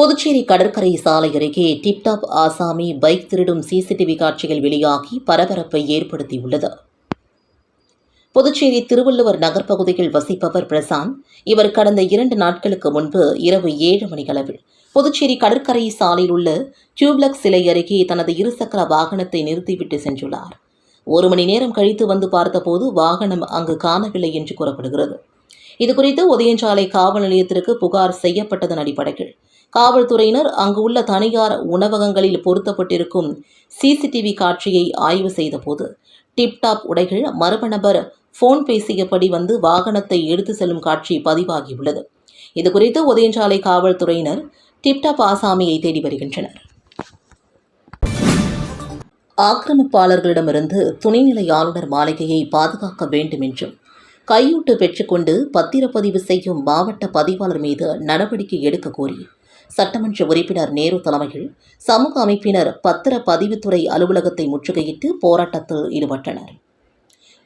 புதுச்சேரி கடற்கரை சாலை அருகே டிப்டாப் ஆசாமி பைக் திருடும் சிசிடிவி காட்சிகள் வெளியாகி பரபரப்பை ஏற்படுத்தியுள்ளது. புதுச்சேரி திருவள்ளுவர் நகர் பகுதியில் வசிப்பவர் பிரசாந்த். இவர் கடந்த இரண்டு நாட்களுக்கு முன்பு இரவு ஏழு மணியளவில் புதுச்சேரி கடற்கரை சாலையில் உள்ள டியூப்லக் சிலை அருகே தனது இருசக்கர வாகனத்தை நிறுத்திவிட்டு சென்றுள்ளார். ஒரு மணி நேரம் கழித்து வந்து பார்த்தபோது வாகனம் அங்கு காணவில்லை என்று கூறப்படுகிறது. இதுகுறித்து உதயஞ்சாலை காவல் நிலையத்திற்கு புகார் செய்யப்பட்டதன் அடிப்படையில் காவல்துறையினர் அங்கு உள்ள தனியார் உணவகங்களில் பொருத்தப்பட்டிருக்கும் சிசிடிவி காட்சியை ஆய்வு செய்தபோது டிப்டாப் உடைகள் மர்ம நபர் போன் பேசியபடி வந்து வாகனத்தை எடுத்து செல்லும் காட்சி பதிவாகியுள்ளது. இதுகுறித்து உதயஞ்சாலை காவல்துறையினர் டிப்டாப் ஆசாமியை தேடி வருகின்றனர். ஆக்கிரமிப்பாளர்களிடமிருந்து துணைநிலை ஆளுநர் மாளிகையை பாதுகாக்க வேண்டும் என்றும் கையூட்டு பெற்றுக்கொண்டு பத்திரப்பதிவு செய்யும் மாவட்ட பதிவாளர் மீது நடவடிக்கை எடுக்க கோரி சட்டமன்ற உறுப்பினர் நேரு தலைமையில் சமூக அமைப்பினர் பத்திர பதிவுத்துறை அலுவலகத்தை முற்றுகையிட்டு போராட்டத்தில் ஈடுபட்டனர்.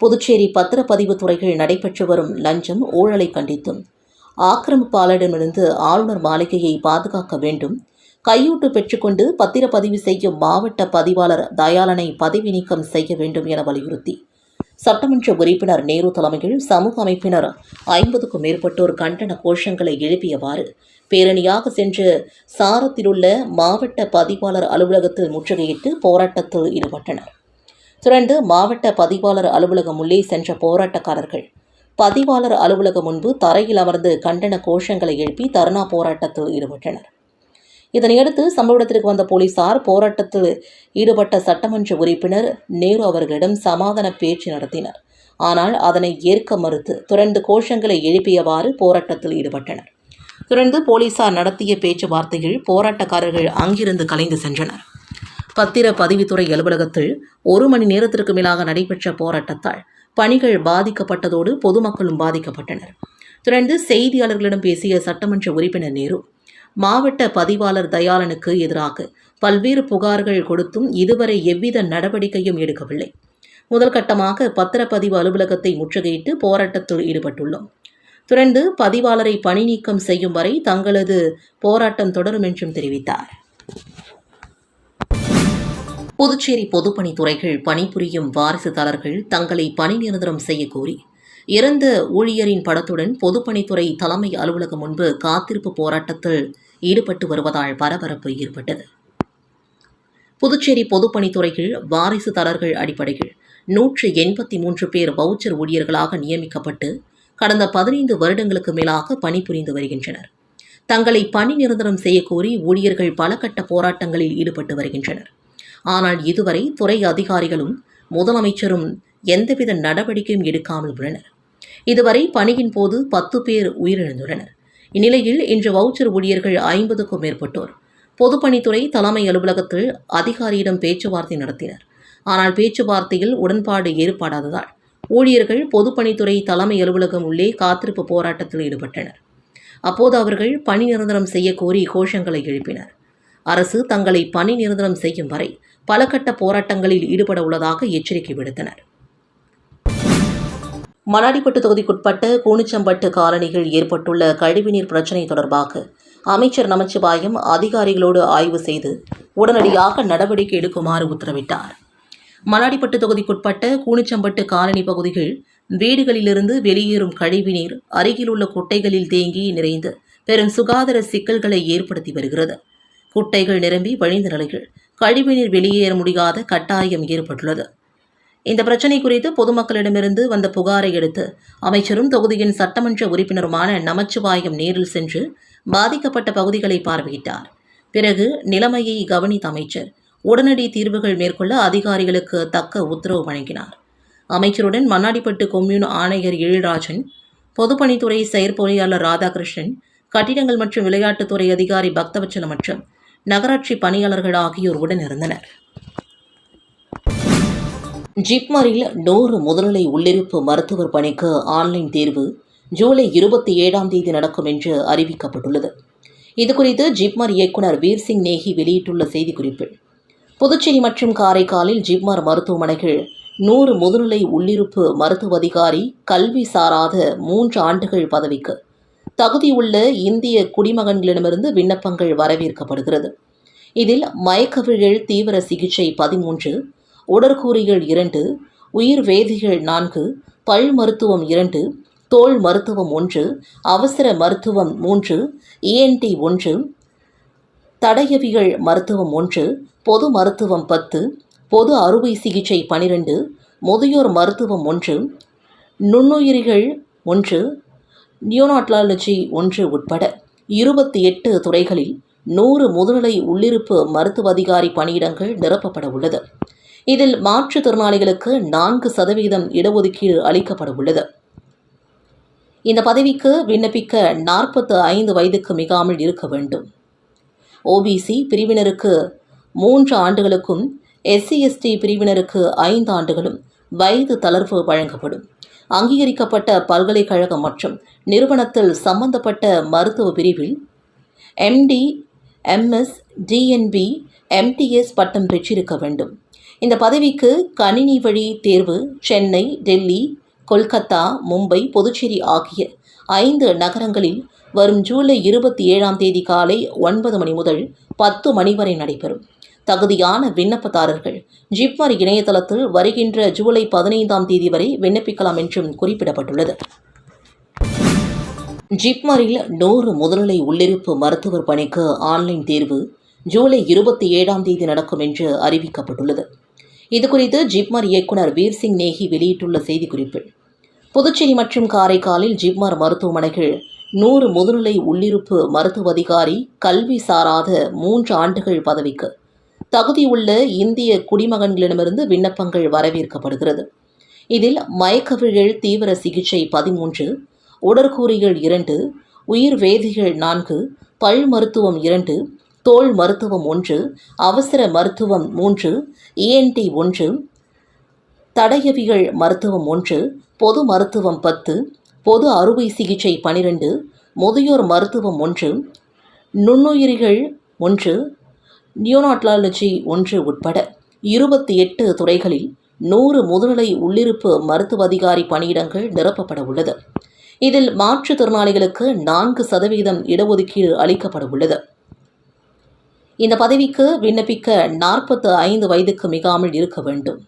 புதுச்சேரி பத்திரப்பதிவுத்துறையில் நடைபெற்று வரும் லஞ்சம் ஊழலை கண்டித்தும் ஆக்கிரமிப்பாளரிடமிருந்து ஆளுநர் மாளிகையை பாதுகாக்க வேண்டும் கையூட்டு பெற்றுக்கொண்டு பத்திரப்பதிவு செய்யும் மாவட்ட பதிவாளர் தயாளனை பதவி நீக்கம் செய்ய வேண்டும் என வலியுறுத்தி சட்டமன்ற உறுப்பினர் நேரு தலைமையில் சமூக அமைப்பினர் ஐம்பதுக்கும் மேற்பட்டோர் கண்டன கோஷங்களை எழுப்பியவாறு பேரணியாக சென்று சாரத்திலுள்ள மாவட்ட பதிவாளர் அலுவலகத்தில் முற்றுகையிட்டு போராட்டத்தில் ஈடுபட்டனர். தொடர்ந்து மாவட்ட பதிவாளர் அலுவலகம் உள்ளே சென்ற போராட்டக்காரர்கள் பதிவாளர் அலுவலகம் முன்பு தரையில் அமர்ந்து கண்டன கோஷங்களை எழுப்பி தர்ணா போராட்டத்தில் ஈடுபட்டனர். இதனையடுத்து சம்பவ இடத்திற்கு வந்த போலீசார் போராட்டத்தில் ஈடுபட்ட சட்டமன்ற உறுப்பினர் நேரு அவர்களிடம் சமாதான பேச்சு நடத்தினர். ஆனால் அதனை ஏற்க மறுத்து தொடர்ந்து கோஷங்களை எழுப்பியவாறு போராட்டத்தில் ஈடுபட்டனர். தொடர்ந்து போலீசார் நடத்திய பேச்சுவார்த்தையில் போராட்டக்காரர்கள் அங்கிருந்து கலைந்து சென்றனர். பத்திர பதிவுத்துறை அலுவலகத்தில் ஒரு மணி நேரத்திற்கு மேலாக நடைபெற்ற போராட்டத்தால் பணிகள் பாதிக்கப்பட்டதோடு பொதுமக்களும் பாதிக்கப்பட்டனர். தொடர்ந்து செய்தியாளர்களிடம் பேசிய சட்டமன்ற உறுப்பினர் நேரு மாவட்ட பதிவாளர் தயாளனுக்கு எதிராக பல்வேறு புகார்கள் கொடுத்தும் இதுவரை எவ்வித நடவடிக்கையும் எடுக்கவில்லை. முதல் கட்டமாக பத்திரப்பதிவு அலுவலகத்தை முற்றுகையிட்டு போராட்டத்தில் ஈடுபட்டுள்ளோம். தொடர்ந்து பதிவாளரை பணி நீக்கம் செய்யும் வரை தங்களது போராட்டம் தொடரும் என்றும் தெரிவித்தார். புதுச்சேரி பொதுப்பணித்துறைகள் பணிபுரியும் வாரிசுதாரர்கள் தங்களை பணி நிரந்தரம் செய்ய கோரி இறந்த ஊழியரின் படத்துடன் பொதுப்பணித்துறை தலைமை அலுவலகம் முன்பு காத்திருப்பு போராட்டத்தில் ஈடுபட்டு வருவதால் பரபரப்பு ஏற்பட்டது. புதுச்சேரி பொதுப்பணித்துறையில் வாரிசுதாரர்கள் அடிப்படையில் நூற்று எண்பத்தி மூன்று பேர் வவுச்சர் ஊழியர்களாக நியமிக்கப்பட்டு கடந்த பதினைந்து வருடங்களுக்கு மேலாக பணிபுரிந்து வருகின்றனர். தங்களை பணி நிரந்தரம் செய்யக்கோரி ஊழியர்கள் பல கட்ட போராட்டங்களில் ஈடுபட்டு வருகின்றனர். ஆனால் இதுவரை துறை அதிகாரிகளும் முதலமைச்சரும் எந்தவித நடவடிக்கையும் எடுக்காமல் உள்ளனர். இதுவரை பணியின் போது பத்து பேர் உயிரிழந்துள்ளனர். இந்நிலையில் இன்று வவுச்சர் ஊழியர்கள் ஐம்பதுக்கும் மேற்பட்டோர். பொதுப்பணித்துறை தலைமை அலுவலகத்தில் அதிகாரியிடம் பேச்சுவார்த்தை நடத்தினர். ஆனால் பேச்சுவார்த்தையில் உடன்பாடு ஏற்படாததால் ஊழியர்கள் பொதுப்பணித்துறை தலைமை அலுவலகம் உள்ளே காத்திருப்பு போராட்டத்தில் ஈடுபட்டனர். அப்போது அவர்கள் பணி நிரந்தரம் செய்ய கோரி கோஷங்களை எழுப்பினர். அரசு தங்களை பணி நிரந்தரம் செய்யும் வரை பல கட்ட போராட்டங்களில் ஈடுபட உள்ளதாக எச்சரிக்கை விடுத்தனர். மணாடிப்பட்டு தொகுதிக்குட்பட்ட கூனிச்சம்பட்டு காலனியில் ஏற்பட்டுள்ள கழிவுநீர் பிரச்சினை தொடர்பாக அமைச்சர் நமச்சிவாயம் அதிகாரிகளோடு ஆய்வு செய்து உடனடியாக நடவடிக்கை எடுக்குமாறு உத்தரவிட்டார். மணாடிப்பட்டு தொகுதிக்குட்பட்ட கூனிச்சம்பட்டு காலனி பகுதிகள் வீடுகளிலிருந்து வெளியேறும் கழிவுநீர் அருகிலுள்ள குட்டைகளில் தேங்கி நிறைந்து பெரும் சுகாதார சிக்கல்களை ஏற்படுத்தி வருகிறது. குட்டைகள் நிரம்பி வழிந்த நிலையில் கழிவுநீர் வெளியேற முடியாத கட்டாயம் ஏற்பட்டுள்ளது. இந்த பிரச்சினை குறித்து பொதுமக்களிடமிருந்து வந்த புகாரை எடுத்து அமைச்சரும் தொகுதியின் சட்டமன்ற உறுப்பினருமான நமச்சிவாயம் நேரில் சென்று பாதிக்கப்பட்ட பகுதிகளை பார்வையிட்டார். பிறகு நிலைமையை கவனித்த அமைச்சர் உடனடி தீர்வுகள் மேற்கொள்ள அதிகாரிகளுக்கு தக்க உத்தரவு வழங்கினார். அமைச்சருடன் மண்ணாடிப்பட்டு கொம்யூன் ஆணையர் எழில்ராஜன் பொதுப்பணித்துறை செயற்பொறியாளர் ராதாகிருஷ்ணன் கட்டிடங்கள் மற்றும் விளையாட்டுத்துறை அதிகாரி பக்தவச்சலம் மற்றும் நகராட்சி பணியாளர்கள் ஆகியோர் உடன் இருந்தனர். ஜிப்மரில் நூறு முதுநிலை உள்ளிருப்பு மருத்துவர் பணிக்கு ஆன்லைன் தேர்வு ஜூலை இருபத்தி ஏழாம் தேதி நடக்கும் என்று அறிவிக்கப்பட்டுள்ளது. இதுகுறித்து ஜிப்மர் இயக்குனர் வீர்சிங் நேகி வெளியிட்டுள்ள செய்திக்குறிப்பில் புதுச்சேரி மற்றும் காரைக்காலில் ஜிப்மர் மருத்துவமனைகள் நூறு முதுநிலை உள்ளிருப்பு மருத்துவ அதிகாரி கல்வி சாராத மூன்று ஆண்டுகள் பதவிக்கு. தகுதியுள்ள இந்திய குடிமகன்களிடமிருந்து விண்ணப்பங்கள் வரவேற்கப்படுகிறது. இதில் மயக்கவிழல் தீவிர சிகிச்சை பதிமூன்று உடற்கூறியல் இரண்டு உயிர் வேதியியல் நான்கு பல் மருத்துவம் இரண்டு தோல் மருத்துவம் ஒன்று அவசர மருத்துவம் மூன்று இஎன்டி ஒன்று தடயவியல் மருத்துவம் ஒன்று பொது மருத்துவம் பத்து பொது அறுவை சிகிச்சை பனிரெண்டு முதியோர் மருத்துவம் ஒன்று நுண்ணுயிரிகள் ஒன்று நியூனாட்லாலஜி ஒன்று உட்பட இருபத்தி எட்டு துறைகளில் நூறு முதுநிலை உள்ளிருப்பு மருத்துவ அதிகாரி பணியிடங்கள் நிரப்பப்பட உள்ளது. இதில் மாற்றுத்திறனாளிகளுக்கு நான்கு சதவீதம் இடஒதுக்கீடு அளிக்கப்பட உள்ளது. இந்த பதவிக்கு விண்ணப்பிக்க நாற்பத்து ஐந்து வயதுக்கு மிகாமல் இருக்க வேண்டும். ஓபிசி பிரிவினருக்கு மூன்று ஆண்டுகளுக்கும் எஸ்சி எஸ்டி பிரிவினருக்கு ஐந்து ஆண்டுகளும் வயது தளர்வு வழங்கப்படும். அங்கீகரிக்கப்பட்ட பல்கலைக்கழகம் மற்றும் நிறுவனத்தில் சம்பந்தப்பட்ட மருத்துவ பிரிவில் எம்டி எம்எஸ் டிஎன்பி எம்டிஎஸ் பட்டம் பெற்றிருக்க வேண்டும். இந்த பதவிக்கு கணினி வழி தேர்வு சென்னை டெல்லி கொல்கத்தா மும்பை புதுச்சேரி ஆகிய ஐந்து நகரங்களில் வரும் ஜூலை இருபத்தி ஏழாம் தேதி காலை ஒன்பது மணி முதல் பத்து மணி வரை நடைபெறும். தகுதியான விண்ணப்பதாரர்கள் ஜிப்மர் இணையதளத்தில் வருகின்ற ஜூலை பதினைந்தாம் தேதி வரை விண்ணப்பிக்கலாம் என்றும் குறிப்பிடப்பட்டுள்ளது. ஜிப்மரில் நூறு முதுநிலை உள்ளிருப்பு மருத்துவர் பணிக்கு ஆன்லைன் தேர்வு ஜூலை இருபத்தி ஏழாம் தேதி நடக்கும் என்று அறிவிக்கப்பட்டுள்ளது. இது குறித்து ஜிப்மர் இயக்குனர் வீர்சிங் நேகி வெளியிட்டுள்ள செய்திக்குறிப்பில் புதுச்சேரி மற்றும் காரைக்காலில் ஜிப்மர் மருத்துவமனைகள் நூறு முதுநிலை உள்ளிருப்பு மருத்துவ அதிகாரி கல்வி சாராத மூன்று ஆண்டுகள் பதவிக்கு தகுதியுள்ள இந்திய குடிமகன்களிடமிருந்து விண்ணப்பங்கள் வரவேற்கப்படுகிறது. இதில் மயக்கவிழல் தீவிர சிகிச்சை பதிமூன்று உடற்கூறிகள் இரண்டு உயிர் வேதிகள் நான்கு பல் மருத்துவம் இரண்டு தோல் மருத்துவம் ஒன்று அவசர மருத்துவம் மூன்று இஎன்டி ஒன்று தடயவியல் மருத்துவம் ஒன்று பொது மருத்துவம் பத்து பொது அறுவை சிகிச்சை பனிரெண்டு முதியோர் மருத்துவம் ஒன்று நுண்ணுயிரிகள் ஒன்று நியூனாட்லாலஜி ஒன்று உட்பட இருபத்தி எட்டு துறைகளில் நூறு முதுநிலை உள்ளிருப்பு மருத்துவ அதிகாரி பணியிடங்கள் நிரப்பப்பட உள்ளது. இதில் மாற்றுத்திறனாளிகளுக்கு நான்கு சதவீதம் இடஒதுக்கீடு அளிக்கப்பட உள்ளது. இந்த பதவிக்கு விண்ணப்பிக்க நாற்பத்து ஐந்து வயதுக்கு மிகாமல் இருக்க வேண்டும்.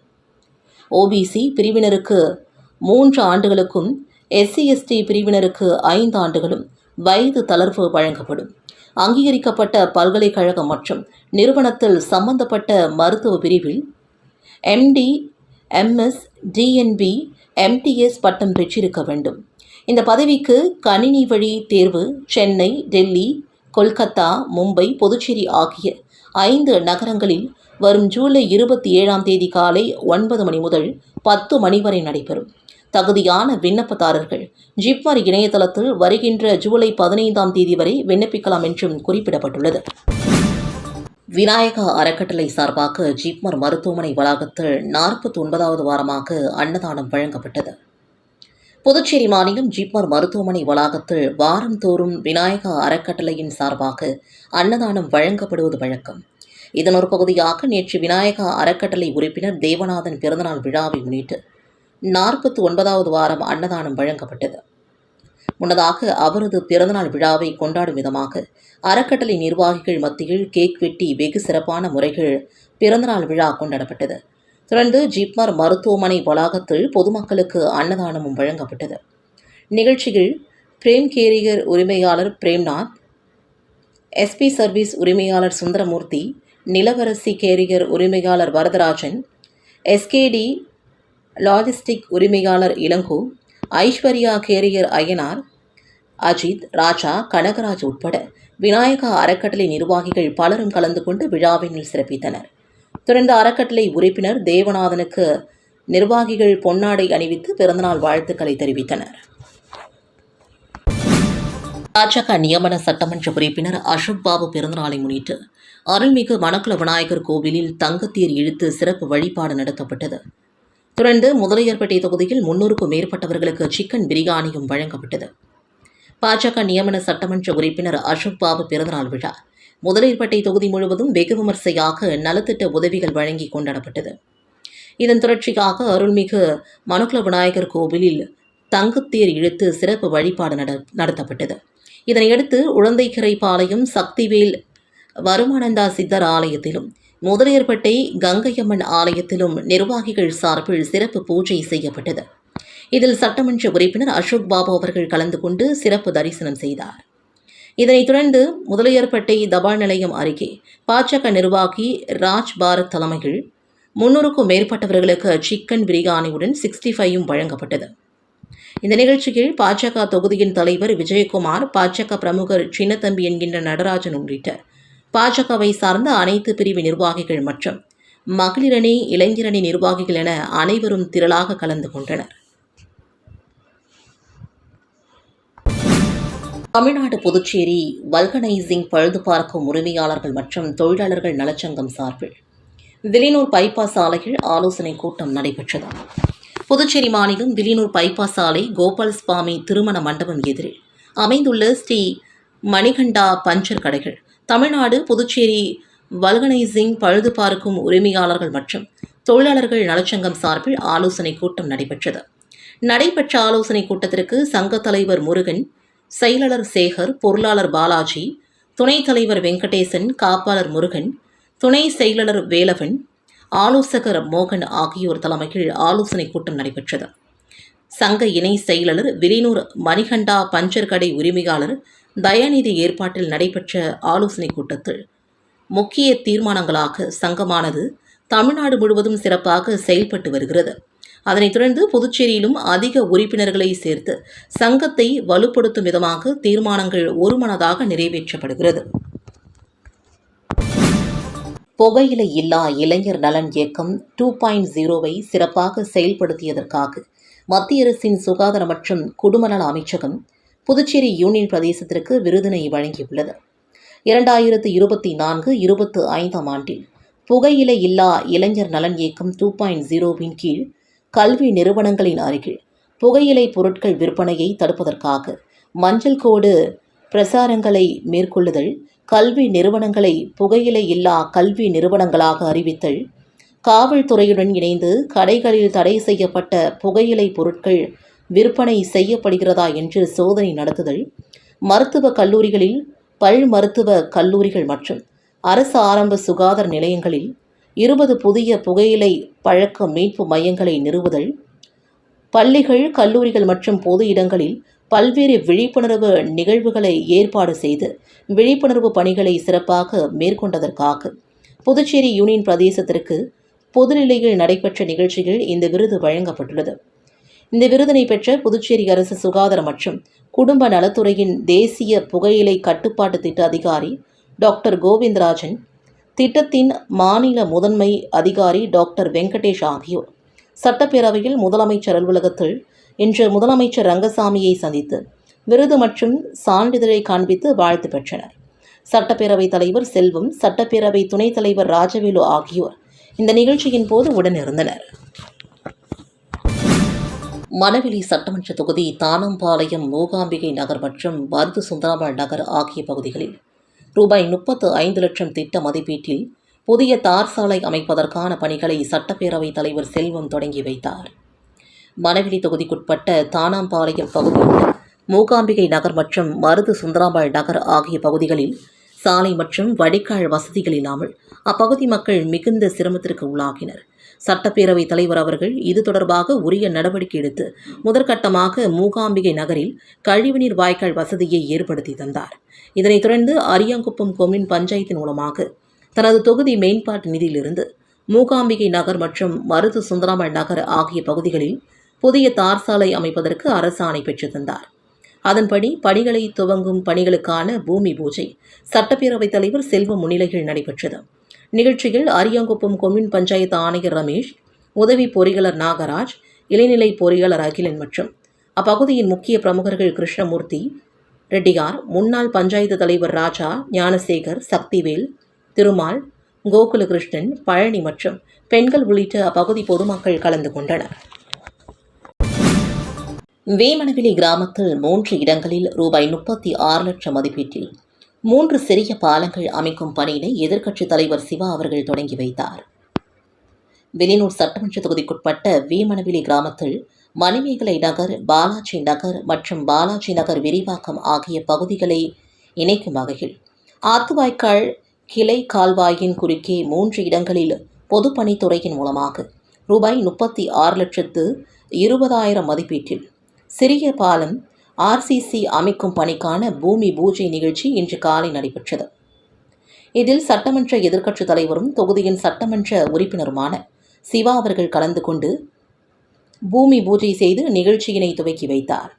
ஓபிசி பிரிவினருக்கு மூன்று ஆண்டுகளுக்கும் எஸ்சி எஸ்டி பிரிவினருக்கு ஐந்து ஆண்டுகளும் வயது தளர்வு வழங்கப்படும். அங்கீகரிக்கப்பட்ட பல்கலைக்கழகம் மற்றும் நிறுவனத்தில் சம்பந்தப்பட்ட மருத்துவ பிரிவில் எம்டி எம்எஸ் டிஎன்பி எம்டிஎஸ் பட்டம் பெற்றிருக்க வேண்டும். இந்த பதவிக்கு கணினி வழி தேர்வு சென்னை டெல்லி கொல்கத்தா மும்பை புதுச்சேரி ஆகிய ஐந்து நகரங்களில் வரும் ஜூலை இருபத்தி ஏழாம் தேதி காலை ஒன்பது மணி முதல் பத்து மணி வரை நடைபெறும். தகுதியான விண்ணப்பதாரர்கள் ஜிப்மர் இணையதளத்தில் வருகின்ற ஜூலை பதினைந்தாம் தேதி வரை விண்ணப்பிக்கலாம் என்றும் குறிப்பிடப்பட்டுள்ளது. விநாயகா அறக்கட்டளை சார்பாக ஜிப்மர் மருத்துவமனை வளாகத்தில் நாற்பத்தி ஒன்பதாவது வாரமாக அன்னதானம் வழங்கப்பட்டது. புதுச்சேரி மாநிலம் ஜிப்மர் மருத்துவமனை வளாகத்தில் வாரந்தோறும் விநாயகா அறக்கட்டளையின் சார்பாக அன்னதானம் வழங்கப்படுவது வழக்கம். இதன் ஒரு பகுதியாக நேற்று விநாயகா அறக்கட்டளை உறுப்பினர் தேவநாதன் பிறந்தநாள் விழாவை முன்னிட்டு நாற்பத்தி ஒன்பதாவது வாரம் அன்னதானம் வழங்கப்பட்டது. முன்னதாக அவரது பிறந்தநாள் விழாவை கொண்டாடும் விதமாக அறக்கட்டளை நிர்வாகிகள் மத்தியில் கேக் வெட்டி வெகு சிறப்பான முறைகள் பிறந்தநாள் விழா கொண்டாடப்பட்டது. தொடர்ந்து ஜிப்மர் மருத்துவமனை வளாகத்தில் பொதுமக்களுக்கு அன்னதானமும் வழங்கப்பட்டது. நிகழ்ச்சியில் பிரேம் கேரியர் உரிமையாளர் பிரேம்நாத் எஸ்பி சர்வீஸ் உரிமையாளர் சுந்தரமூர்த்தி நிலவரசி கேரியர் உரிமையாளர் வரதராஜன் எஸ்கேடி லாஜிஸ்டிக் உரிமையாளர் இளங்கோ ஐஸ்வர்யா கேரியர் அய்யனார் அஜித் ராஜா கனகராஜ் உட்பட விநாயகா அறக்கட்டளை நிர்வாகிகள் பலரும் கலந்து கொண்டு விழாவினில் சிறப்பித்தனர். தொடர்ந்து அறக்கட்டளை உறுப்பினர் தேவநாதனுக்கு நிர்வாகிகள் பொன்னாடை அணிவித்து பிறந்தநாள் வாழ்த்துக்களை தெரிவித்தனர். பாஜக நியமன சட்டமன்ற உறுப்பினர் அசோக் பாபு பிறந்தநாளை முன்னிட்டு அருள்மிகு மணக்குள விநாயகர் கோவிலில் தங்கத்தேர் இழுத்து சிறப்பு வழிபாடு நடத்தப்பட்டது. தொடர்ந்து முதலியார்பேட்டை தொகுதியில் முன்னூறுக்கும் மேற்பட்டவர்களுக்கு சிக்கன் பிரியாணியும் வழங்கப்பட்டது. பாஜக நியமன சட்டமன்ற உறுப்பினர் அசோக் பாபு பிறந்தநாள் விழா முதலீர்பட்டை தொகுதி முழுவதும் வெகு விமர்சையாக நலத்திட்ட உதவிகள் வழங்கி கொண்டாடப்பட்டது. இதன் தொடர்ச்சியாக அருள்மிகு மனுக்குல விநாயகர் கோவிலில் தங்கத்தேர் இழுத்து சிறப்பு வழிபாடு நட நடத்தப்பட்டது. இதனையடுத்து உழந்தைக்கரை பாளையம் சக்திவேல் வருமானந்தா சித்தர் ஆலயத்திலும் முதலியர்பட்டை கங்கையம்மன் ஆலயத்திலும் நிர்வாகிகள் சார்பில் சிறப்பு பூஜை செய்யப்பட்டது. இதில் சட்டமன்ற உறுப்பினர் அசோக் பாபு அவர்கள் கலந்து கொண்டு சிறப்பு தரிசனம் செய்தார். இதனைத் தொடர்ந்து முதலியார்பட்டை தபால் நிலையம் அருகே பாஜக நிர்வாகி ராஜ் பாரத் தலைமையில் முன்னூறுக்கும் மேற்பட்டவர்களுக்கு சிக்கன் பிரியாணியுடன் சிக்ஸ்டி ஃபைவும் வழங்கப்பட்டது. இந்த நிகழ்ச்சியில் பாஜக தொகுதியின் தலைவர் விஜயகுமார் பாஜக பிரமுகர் சின்னத்தம்பி என்கின்ற நடராஜன் உள்ளிட்ட பாஜகவை சார்ந்த அனைத்து பிரிவு நிர்வாகிகள் மற்றும் மகளிரணி இளைஞரணி நிர்வாகிகள் என அனைவரும் திரளாக கலந்து கொண்டனர். தமிழ்நாடு புதுச்சேரி வல்கனைசிங் பழுது பார்க்கும் உரிமையாளர்கள் மற்றும் தொழிலாளர்கள் நலச்சங்கம் சார்பில் விலினூர் பைபாஸ் சாலையில் ஆலோசனை கூட்டம் நடைபெற்றது. புதுச்சேரி மாநிலம் விலினூர் பைபாஸ் சாலை கோபால் சுவாமி திருமண மண்டபம் எதிரில் அமைந்துள்ள ஸ்ரீ மணிகண்டா பஞ்சர் கடைகள். தமிழ்நாடு புதுச்சேரி வல்கனைசிங் பழுது பார்க்கும் உரிமையாளர்கள் மற்றும் தொழிலாளர்கள் நலச்சங்கம் சார்பில் ஆலோசனை கூட்டம் நடைபெற்றது. நடைபெற்ற ஆலோசனை கூட்டத்திற்கு சங்க தலைவர் முருகன் செயலாளர் சேகர் பொருளாளர் பாலாஜி துணைத் தலைவர் வெங்கடேசன் காப்பாளர் முருகன் துணை செயலாளர் வேலவன் ஆலோசகர் மோகன் ஆகியோர் தலைமையில் ஆலோசனை கூட்டம் நடைபெற்றது. சங்க இணை செயலாளர் விரினூர் மணிகண்டா பஞ்சர் கடை உரிமையாளர் தயாநிதி ஏற்பாட்டில் நடைபெற்ற ஆலோசனை கூட்டத்தில் முக்கிய தீர்மானங்களாக சங்கமானது தமிழ்நாடு முழுவதும் சிறப்பாக செயல்பட்டு வருகிறது. அதனைத் தொடர்ந்து புதுச்சேரியிலும் அதிக உறுப்பினர்களை சேர்த்து சங்கத்தை வலுப்படுத்தும் விதமாக தீர்மானங்கள் ஒருமனதாக நிறைவேற்றப்படுகிறது. புகையிலை இல்லா இளைஞர் நலன் இயக்கம் டூ பாயிண்ட் ஜீரோவை சிறப்பாக செயல்படுத்தியதற்காக மத்திய அரசின் சுகாதார மற்றும் குடும்பநல அமைச்சகம் புதுச்சேரி யூனியன் பிரதேசத்திற்கு விருதினை வழங்கியுள்ளது. இரண்டாயிரத்து இருபத்தி நான்கு இருபத்து ஐந்தாம் ஆண்டில் புகையிலை இல்லா இளைஞர் நலன் இயக்கம் டூ பாயிண்ட் ஜீரோவின் கீழ் கல்வி நிறுவனங்களின் அருகில் புகையிலை பொருட்கள் விற்பனையை தடுப்பதற்காக மஞ்சள் கோடு பிரசாரங்களை மேற்கொள்ளுதல் கல்வி நிறுவனங்களை புகையிலை இல்லா கல்வி நிறுவனங்களாக அறிவித்தல் காவல்துறையுடன் இணைந்து கடைகளில் தடை செய்யப்பட்ட புகையிலை பொருட்கள் விற்பனை செய்யப்படுகிறதா என்று சோதனை நடத்துதல் மருத்துவக் கல்லூரிகளில் பல் மருத்துவ கல்லூரிகள் மற்றும் அரசு ஆரம்ப சுகாதார நிலையங்களில் இருபது புதிய புகையிலை பழக்க மீட்பு மையங்களை நிறுவுதல் பள்ளிகள் கல்லூரிகள் மற்றும் பொது இடங்களில் பல்வேறு விழிப்புணர்வு நிகழ்வுகளை ஏற்பாடு செய்து விழிப்புணர்வு பணிகளை சிறப்பாக மேற்கொண்டதற்காக புதுச்சேரி யூனியன் பிரதேசத்திற்கு பொதுநிலையில் நடைபெற்ற நிகழ்ச்சியில் இந்த விருது வழங்கப்பட்டுள்ளது. இந்த விருதினை பெற்ற புதுச்சேரி அரசு சுகாதார மற்றும் குடும்ப நலத்துறையின் தேசிய புகையிலை கட்டுப்பாட்டு திட்ட அதிகாரி டாக்டர் கோவிந்தராஜன் திட்டத்தின் மாநில முதன்மை அதிகாரி டாக்டர் வெங்கடேஷ் ஆகியோர். சட்டப்பேரவையில் முதலமைச்சர் அலுவலகத்தில் இன்று முதலமைச்சர் ரங்கசாமியை சந்தித்து விருது மற்றும் சான்றிதழை காண்பித்து வாழ்த்து பெற்றனர். சட்டப்பேரவைத் தலைவர் செல்வம் சட்டப்பேரவை துணைத் தலைவர் ராஜவேலு ஆகியோர் இந்த நிகழ்ச்சியின் போது உடனிருந்தனர். மணவெளி சட்டமன்ற தொகுதி தானம்பாளையம் மூகாம்பிகை நகர் மற்றும் பரது சுந்தராமல் நகர் ஆகிய பகுதிகளில் ரூபாய் முப்பத்து ஐந்து லட்சம் திட்ட மதிப்பீட்டில் புதிய தார் சாலை அமைப்பதற்கான பணிகளை சட்டப்பேரவைத் தலைவர் செல்வம் தொடங்கி வைத்தார். மணவெளி தொகுதிக்குட்பட்ட தானாம்பாளையம் பகுதியில் மூகாம்பிகை நகர் மற்றும் மருது சுந்தராம்பாள் நகர் ஆகிய பகுதிகளில் சாலை மற்றும் வடிகால் வசதிகள் இல்லாமல் அப்பகுதி மக்கள் மிகுந்த சிரமத்திற்கு உள்ளாகினர். சட்டப்பேரவைத் தலைவர் அவர்கள் இது தொடர்பாக உரிய நடவடிக்கை எடுத்து முதற்கட்டமாக மூகாம்பிகை நகரில் கழிவுநீர் வாய்க்கால் வசதியை ஏற்படுத்தி தந்தார். இதனைத் தொடர்ந்து அரியாங்குப்பம் கொம்யூன் பஞ்சாயத்தின் மூலமாக தனது தொகுதி மேம்பாட்டு நிதியிலிருந்து மூகாம்பிகை நகர் மற்றும் மருது சுந்தராமல் நகர் ஆகிய பகுதிகளில் புதிய தார் சாலை அமைப்பதற்கு அரசாணை பெற்று தந்தார். அதன்படி பணிகளை துவங்கும் பணிகளுக்கான பூமி பூஜை சட்டப்பேரவைத் தலைவர் செல்வம் முன்னிலையில் நடைபெற்றது. நிகழ்ச்சியில் அரியாங்குப்பம் கொம்யூன் பஞ்சாயத்து ஆணையர் ரமேஷ் உதவி பொறியாளர் நாகராஜ் இளைநிலை பொறியாளர் அகிலன் மற்றும் அப்பகுதியின் முக்கிய பிரமுகர்கள் கிருஷ்ணமூர்த்தி ரெட்டியார் முன்னாள் பஞ்சாயத்து தலைவர் ராஜா ஞானசேகர் சக்திவேல் திருமால் கோகுலகிருஷ்ணன் பழனி மற்றும் பெண்கள் உள்ளிட்ட அப்பகுதி பொதுமக்கள் கலந்து கொண்டனர். வேமனவிலி கிராமத்தில் மூன்று இடங்களில் ரூபாய் முப்பத்தி ஆறு லட்சம் மதிப்பீட்டில் மூன்று சிறிய பாலங்கள் அமைக்கும் பணியினை எதிர்க்கட்சித் தலைவர் சிவா அவர்கள் தொடங்கி வைத்தார். வெளியூர் சட்டமன்ற தொகுதிக்குட்பட்ட வீமணவிலி கிராமத்தில் மணிமேகலை நகர் பாலாஜி நகர் மற்றும் பாலாஜி நகர் விரிவாக்கம் ஆகிய பகுதிகளை இணைக்கும் வகையில் ஆத்துவாய்க்கால் கிளை கால்வாயின் குறுக்கே மூன்று இடங்களில் பொதுப்பணித்துறையின் மூலமாக ரூபாய் முப்பத்தி ஆறு லட்சத்து இருபதாயிரம் மதிப்பீட்டில் சிறிய பாலம் ஆர்சிசி அமைக்கும் பணிக்கான பூமி பூஜை நிகழ்ச்சி இன்று காலை நடைபெற்றது. இதில் சட்டமன்ற எதிர்க்கட்சித் தலைவரும் தொகுதியின் சட்டமன்ற உறுப்பினருமான சிவா அவர்கள் கலந்து கொண்டு பூமி பூஜை செய்து நிகழ்ச்சியினை துவக்கி வைத்தார்.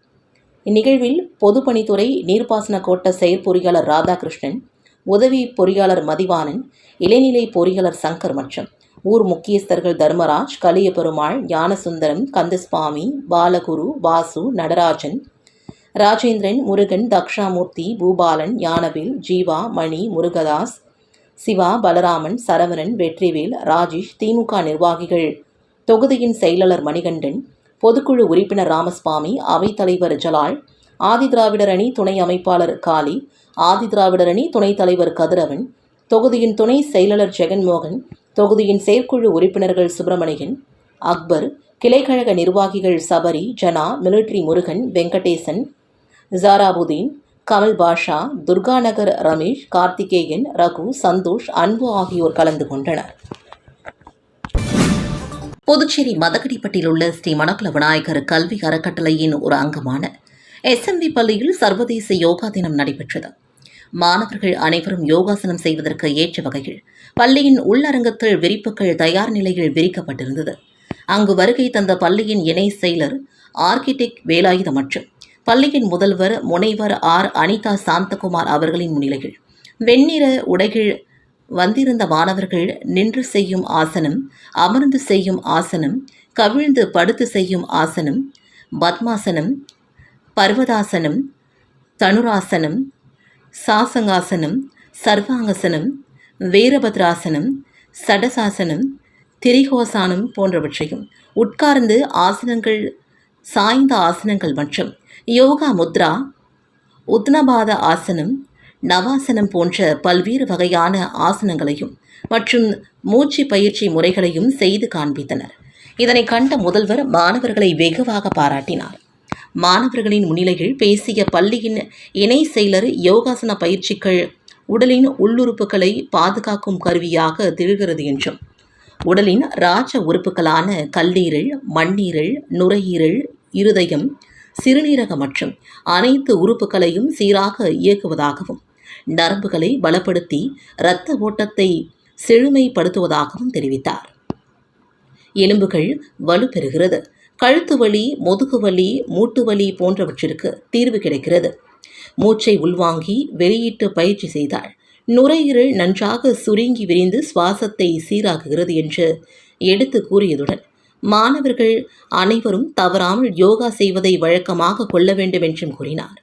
இந்நிகழ்வில் பொதுப்பணித்துறை நீர்ப்பாசன கோட்ட செயற்பொறியாளர் ராதாகிருஷ்ணன் உதவி பொறியாளர் மதிவாணன் இளைநிலை பொறியாளர் சங்கர் மற்றும் ஊர் முக்கியஸ்தர்கள் தர்மராஜ் கலியபெருமாள் ஞானசுந்தரம் கந்தசுவாமி பாலகுரு வாசு நடராஜன் ராஜேந்திரன் முருகன் தக்ஷாமூர்த்தி பூபாலன் யானவில் ஜீவா மணி முருகதாஸ் சிவா பலராமன் சரவணன் வெற்றிவேல் ராஜேஷ் திமுக நிர்வாகிகள். தொகுதியின் செயலாளர் மணிகண்டன் பொதுக்குழு உறுப்பினர் ராமசுவாமி அவைத்தலைவர் ஜலால் ஆதிதிராவிடர் அணி துணை அமைப்பாளர் காளி ஆதிதிராவிடர் அணி துணைத் தலைவர் கதிரவன் தொகுதியின் துணை செயலாளர் ஜெகன்மோகன் தொகுதியின் செயற்குழு உறுப்பினர்கள் சுப்பிரமணியன் அக்பர் கிளைக்கழக நிர்வாகிகள் சபரி ஜனா மிலிட்ரி முருகன் வெங்கடேசன் ஜாராபுதீன் கமல் பாஷா துர்காநகர் ரமேஷ் கார்த்திகேயன் ரகு சந்தோஷ் அன்பு ஆகியோர் கலந்து கொண்டனர். புதுச்சேரி மதகடிப்பட்டில் உள்ள ஸ்ரீ மணக்குல விநாயகர் கல்வி அறக்கட்டளையின் ஒரு அங்கமான எஸ்எம்பி பள்ளியில் சர்வதேச யோகா தினம் நடைபெற்றது. மாணவர்கள் அனைவரும் யோகாசனம் செய்வதற்கு ஏற்ற வகையில் பள்ளியின் உள்ளரங்கத்தில் விரிப்புகள் தயார் நிலையில் விரிக்கப்பட்டிருந்தது. அங்கு வருகை தந்த பள்ளியின் இணை செயலர் ஆர்கிடெக்ட் வேலாயுதம் மற்றும் பள்ளியின் முதல்வர் முனைவர் ஆர். அனிதா சாந்தகுமார் அவர்களின் முன்னிலையில் வெண்ணிற உடைகள் வந்திருந்த மாணவர்கள் நின்று செய்யும் ஆசனம் அமர்ந்து செய்யும் ஆசனம் கவிழ்ந்து படுத்து செய்யும் ஆசனம் பத்மாசனம் பர்வதாசனம் தனுராசனம் சாசங்காசனம் சர்வாங்கசனம் வீரபத்ராசனம் சடசாசனம் திரிகோசானம் போன்றவற்றையும் உட்கார்ந்து ஆசனங்கள் சாய்ந்த ஆசனங்கள் மற்றும் யோகா முத்ரா உத்னபாத ஆசனம் நவாசனம் போன்ற பல்வேறு வகையான ஆசனங்களையும் மற்றும் மூச்சு பயிற்சி முறைகளையும் செய்து காண்பித்தனர். இதனை கண்ட முதல்வர் மாணவர்களை வெகுவாக பாராட்டினார். மாணவர்களின் முன்னிலையில் பேசிய பள்ளியின் இணை செயலர் யோகாசன பயிற்சிகள் உடலின் உள்ளுறுப்புகளை பாதுகாக்கும் கருவியாக திகழ்கிறது என்றும் உடலின் ராஜ உறுப்புகளான கல்லீரல் மண்ணீரல் நுரையீரல் இருதயம் சிறுநீரகம் மற்றும் அனைத்து உறுப்புகளையும் சீராக இயக்குவதாகவும் நரம்புகளை பலப்படுத்தி இரத்த ஓட்டத்தை செழுமைப்படுத்துவதாகவும் தெரிவித்தார். எலும்புகள் வலுப்பெறுகிறது கழுத்து வலி முதுகு வலி மூட்டு வலி போன்றவற்றிற்கு தீர்வு கிடைக்கிறது. மூச்சை உள்வாங்கி வெளியிட்டு பயிற்சி செய்தால் நுரையீரல் நன்றாக சுருங்கி விரிந்து சுவாசத்தை சீராக்குகிறது என்று எடுத்து கூறியதுடன் மாணவர்கள் அனைவரும் தவறாமல் யோகா செய்வதை வழக்கமாக கொள்ள வேண்டும் என்றும் கூறினார்.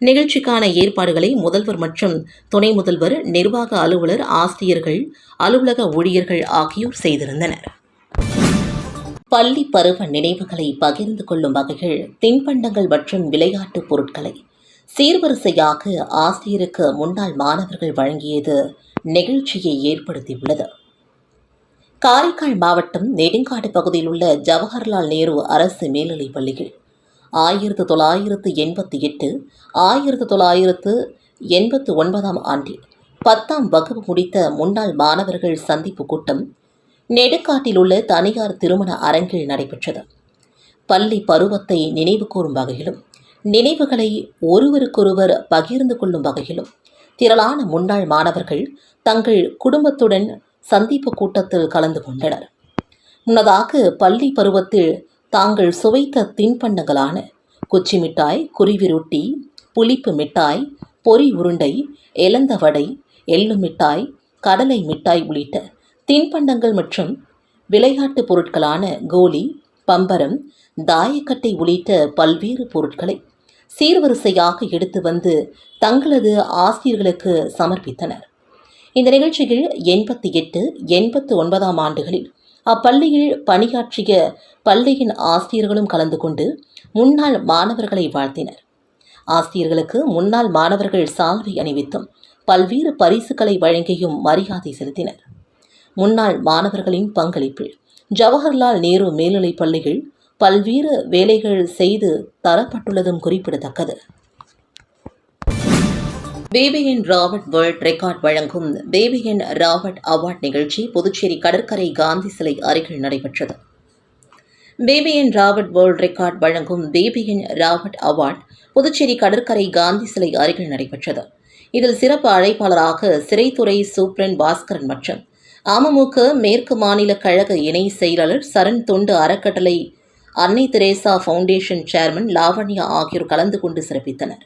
நிகழ்ச்சிக்கான ஏற்பாடுகளை முதல்வர் மற்றும் துணை முதல்வர் நிர்வாக அலுவலர் ஆசிரியர்கள் அலுவலக ஊழியர்கள் ஆகியோர் செய்திருந்தனர். பள்ளி பருவ நினைவுகளை பகிர்ந்து கொள்ளும் வகையில் தின்பண்டங்கள் மற்றும் விளையாட்டுப் பொருட்களை சீர்வரிசையாக ஆசிரியருக்கு முன்னாள் மாணவர்கள் வழங்கியது நிகழ்ச்சியை ஏற்படுத்தியுள்ளது. காரைக்கால் மாவட்டம் நெடுங்காடு பகுதியில் உள்ள ஜவஹர்லால் நேரு அரசு மேல்நிலைப் பள்ளியில் ஆயிரத்து தொள்ளாயிரத்து எண்பத்தி எட்டு ஆயிரத்து தொள்ளாயிரத்து எண்பத்து ஒன்பதாம் ஆண்டில் பத்தாம் வகுப்பு முடித்த முன்னாள் மாணவர்கள் சந்திப்பு கூட்டம் நெடுங்காட்டில் உள்ள தனியார் திருமண அரங்கில் நடைபெற்றது. பள்ளி பருவத்தை நினைவுகூரும் வகையிலும் நினைவுகளை ஒருவருக்கொருவர் பகிர்ந்து கொள்ளும் வகையிலும் திரளான முன்னாள் மாணவர்கள் தங்கள் குடும்பத்துடன் சந்திப்பு கூட்டத்தில் கலந்து கொண்டனர். முன்னதாக பள்ளி பருவத்தில் தாங்கள் சுவைத்த தின்பண்டங்களான குச்சி மிட்டாய் குருவிரொட்டி புளிப்பு மிட்டாய் பொரி உருண்டை எலந்த வடை எள்ளு மிட்டாய் கடலை மிட்டாய் உள்ளிட்ட தின்பண்டங்கள் மற்றும் விளையாட்டு பொருட்களான கோலி பம்பரம் தாயக்கட்டை உள்ளிட்ட பல்வேறு பொருட்களை சீர்வரிசையாக எடுத்து வந்து தங்களது ஆசிரியர்களுக்கு சமர்ப்பித்தனர். இந்த நிகழ்ச்சியில் எண்பத்தி எட்டு எண்பத்து ஒன்பதாம் ஆண்டுகளில் அப்பள்ளியில் பணியாற்றிய பள்ளியின் ஆசிரியர்களும் கலந்து கொண்டு முன்னாள் மாணவர்களை வாழ்த்தினர். ஆசிரியர்களுக்கு முன்னாள் மாணவர்கள் சால்வை அணிவித்தும் பல்வேறு பரிசுகளை வழங்கியும் மரியாதை செலுத்தினர். முன்னாள் மாணவர்களின் பங்களிப்பில் ஜவஹர்லால் நேரு மேல்நிலைப் பள்ளியில் பல்வேறு வேலைகள் செய்து தரப்பட்டுள்ளதும் குறிப்பிடத்தக்கது. பேபியின் ராபர்ட் வேர்ல்ட் ரெக்கார்ட் வழங்கும் பேபியின் ராபர்ட் அவார்ட் நிகழ்ச்சி புதுச்சேரி கடற்கரை காந்தி சிலை அருகில் நடைபெற்றது. பேபியின் ராபர்ட் வேர்ல்ட் ரெக்கார்ட் வழங்கும் பேபியின் ராபர்ட் அவார்ட் புதுச்சேரி கடற்கரை காந்தி சிலை அருகில் நடைபெற்றது. இதில் சிறப்பு அழைப்பாளராக சிறைத்துறை சூப்ரன் பாஸ்கரன் மற்றும் அமமுக மேற்கு மாநில கழக இணை செயலாளர் சரண் தொண்டு அறக்கட்டளை அன்னை தெரேசா ஃபவுண்டேஷன் சேர்மன் லாவண்யா ஆகியோர் கலந்து கொண்டு சிறப்பித்தனர்.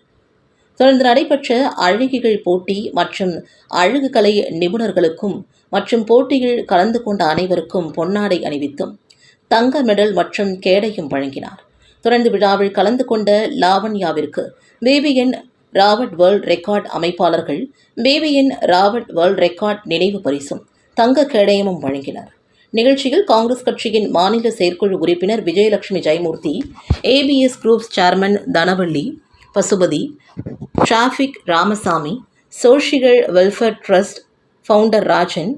தொடர்ந்து நடைபெற்ற அழகிகள் போட்டி மற்றும் அழகுக்கலை நிபுணர்களுக்கும் மற்றும் போட்டியில் கலந்து கொண்ட அனைவருக்கும் பொன்னாடை அணிவித்தும் தங்க மெடல் மற்றும் கேடையும் வழங்கினார். தொடர்ந்து விழாவில் கலந்து கொண்ட லாவண்யாவிற்கு பேபிஎன் ராபர்ட் வேர்ல்ட் ரெக்கார்ட் அமைப்பாளர்கள் பேபிஎன் ராபர்ட் வேர்ல்ட் ரெக்கார்ட் நினைவு பரிசும் தங்க கேடயமும் வழங்கினர். நிகழ்ச்சியில் காங்கிரஸ் கட்சியின் மாநில செயற்குழு உறுப்பினர் Vijayalakshmi Jayamoorthy ABS groups chairman Dhanavalli Pasupathi traffic Ramasamy social welfare trust founder Rajan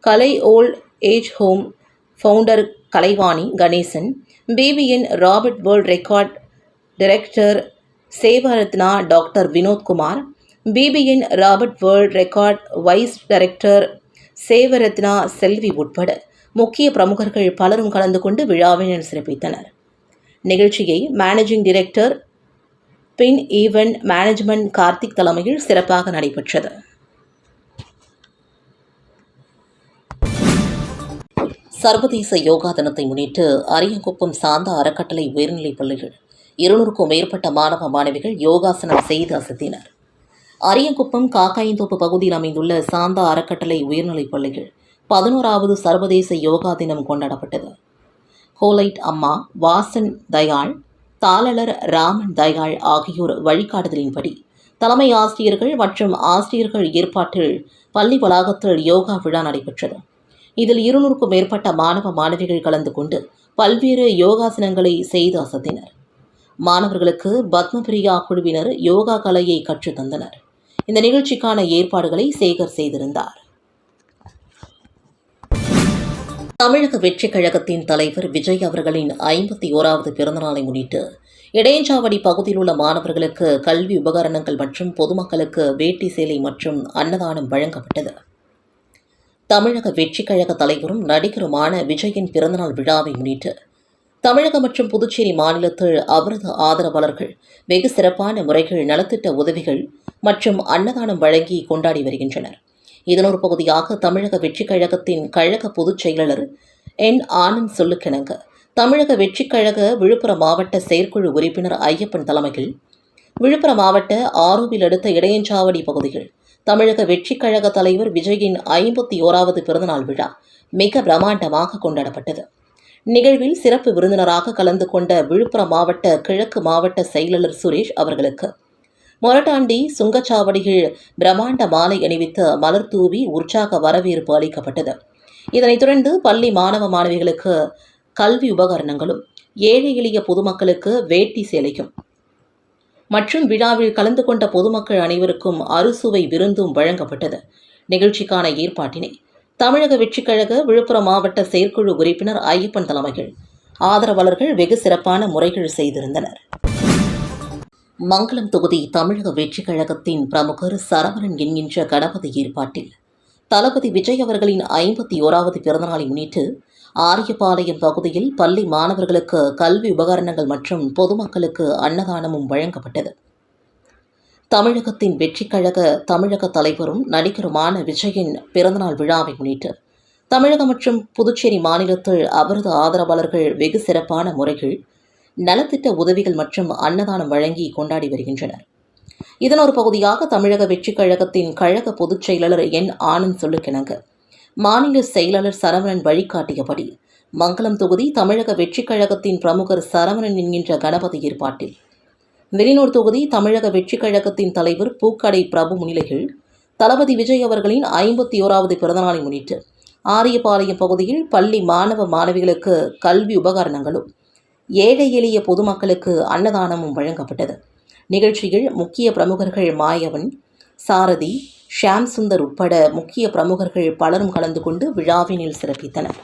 Kalai old age home founder Kalaivani Ganesan BBN Robert world record director Sevaratna doctor Vinothkumar BBN Robert world record vice director Sevaratna Selvi உட்பட முக்கிய பிரமுகர்கள் பலரும் கலந்து கொண்டு விழாவினர் சிறப்பித்தனர். நிகழ்ச்சியை managing director பின் ஈவென்ட் மேனேஜ்மெண்ட் கார்த்திக் தலைமையில் சிறப்பாக நடைபெற்றது. சர்வதேச யோகா தினத்தை முன்னிட்டு அரியங்குப்பம் சாந்தா அறக்கட்டளை உயர்நிலைப் பள்ளிகள் இருநூறுக்கும் மேற்பட்ட மாணவ மாணவிகள் யோகாசனம் செய்து அசத்தினர். அரியங்குப்பம் காக்காயந்தோப்பு பகுதியில் அமைந்துள்ள சாந்தா அறக்கட்டளை உயர்நிலைப் பள்ளிகள் பதினோராவது சர்வதேச யோகா தினம் கொண்டாடப்பட்டது. ஹோலைட் அம்மா வாசன் தயாள் தாளலர் ராமன் தயாள் ஆகியோர் வழிகாட்டுதலின்படி தலைமை ஆசிரியர்கள் மற்றும் ஆசிரியர்கள் ஏற்பாட்டில் பள்ளி வளாகத்தில் யோகா விழா நடைபெற்றது. இதில் இருநூறுக்கும் மேற்பட்ட மாணவ மாணவிகள் கலந்து கொண்டு பல்வேறு யோகாசனங்களை செய்து அசத்தினர். மாணவர்களுக்கு பத்மபிரியா குழுவினர் யோகா கலையை கற்றுத்தந்தனர். இந்த நிகழ்ச்சிக்கான ஏற்பாடுகளை சேகர் செய்திருந்தார். தமிழக வெற்றிக் கழகத்தின் தலைவர் விஜய் அவர்களின் ஐம்பத்தி ஓராவது பிறந்தநாளை முன்னிட்டு இடையஞ்சாவடி பகுதியில் உள்ள மாணவர்களுக்கு கல்வி உபகரணங்கள் மற்றும் பொதுமக்களுக்கு வேட்டி சேலை மற்றும் அன்னதானம் வழங்கப்பட்டது. தமிழக வெற்றிக் கழக தலைவரும் நடிகருமான விஜயின் பிறந்தநாள் விழாவை முன்னிட்டு தமிழகம் மற்றும் புதுச்சேரி மாநிலத்தில் அவரது ஆதரவாளர்கள் வெகு சிறப்பான முறைகள் நலத்திட்ட உதவிகள் மற்றும் அன்னதானம் வழங்கி கொண்டாடி வருகின்றனர். இதன் ஒரு பகுதியாக தமிழக வெற்றிக் கழகத்தின் கழக பொதுச் செயலாளர் என் ஆனந்த் சொல்லுக்கிணங்க. தமிழக வெற்றிக் கழக விழுப்புரம் மாவட்ட செயற்குழு உறுப்பினர் ஐயப்பன் தலைமையில் விழுப்புரம் மாவட்ட ஆரூவில் அடுத்த இடையஞ்சாவடி பகுதிகள் தமிழக வெற்றிக் கழக தலைவர் விஜயின் ஐம்பத்தி ஓராவது பிறந்தநாள் விழா மிக பிரமாண்டமாக கொண்டாடப்பட்டது. நிகழ்வில் சிறப்பு விருந்தினராக கலந்து கொண்ட விழுப்புரம் மாவட்ட கிழக்கு மாவட்ட செயலாளர் சுரேஷ் அவர்களுக்கு மொரட்டாண்டி சுங்கச்சாவடியில் பிரம்மாண்ட மாலை அணிவித்து மலர் தூவி உற்சாக வரவேற்பு அளிக்கப்பட்டது. இதனைத் தொடர்ந்து பள்ளி மாணவ மாணவிகளுக்கு கல்வி உபகரணங்களும் ஏழை எளிய பொதுமக்களுக்கு வேட்டி சேலையும் மற்றும் விழாவில் கலந்து கொண்ட பொதுமக்கள் அனைவருக்கும் அறுசுவை விருந்தும் வழங்கப்பட்டது. நிகழ்ச்சிக்கான ஏற்பாட்டினை தமிழக வெற்றிக்கழக விழுப்புரம் மாவட்ட செயற்குழு உறுப்பினர் ஐயப்பன் தலைமையில் ஆதரவாளர்கள் வெகு சிறப்பான முறைகள் செய்திருந்தனர். மங்களம் தொகுதி தமிழக வெற்றிக் கழகத்தின் பிரமுகர் சரவணன் என்கின்ற கணபதி ஏற்பாட்டில். தளபதி விஜய் அவர்களின் ஐம்பத்தி ஓராவது பிறந்தநாளை முன்னிட்டு ஆரியபாளையம் பகுதியில் பள்ளி மாணவர்களுக்கு கல்வி உபகரணங்கள் மற்றும் பொதுமக்களுக்கு அன்னதானமும் வழங்கப்பட்டது. தமிழகத்தின் வெற்றிக் கழக தமிழக தலைவரும் நடிகருமான விஜயின் பிறந்தநாள் விழாவை முன்னிட்டு தமிழகம் மற்றும் புதுச்சேரி மாநிலத்தில் அவரது ஆதரவாளர்கள் வெகு சிறப்பான முறைகள் நலத்திட்ட உதவிகள் மற்றும் அன்னதானம் வழங்கி கொண்டாடி வருகின்றனர். இதன் ஒரு பகுதியாக தமிழக வெற்றிக் கழகத்தின் கழக பொதுச் செயலாளர் என். ஆனந்த் சொல்லுக்கிணங்க மாநில செயலாளர் சரவணன் வழிகாட்டியபடி மங்களம் தொகுதி தமிழக வெற்றிக் கழகத்தின் பிரமுகர் சரவணன் என்கின்ற கணபதி ஏற்பாட்டில். வெளிநூர் தொகுதி தமிழக வெற்றிக் கழகத்தின் தலைவர் பூக்கடை பிரபு முன்னிலையில் தளபதி விஜய் அவர்களின் ஐம்பத்தி ஓராவது பிறந்தநாளை முன்னிட்டு ஆரியபாளையம் பகுதியில் பள்ளி மாணவ மாணவிகளுக்கு கல்வி உபகரணங்களும் ஏழை எளிய பொதுமக்களுக்கு அன்னதானமும் வழங்கப்பட்டது. நிகழ்ச்சியில் முக்கிய பிரமுகர்கள் மாயவன் சாரதி ஷியாம் சுந்தர் உட்பட முக்கிய பிரமுகர்கள் பலரும் கலந்து கொண்டு விழாவினில் சிறப்பித்தனர்.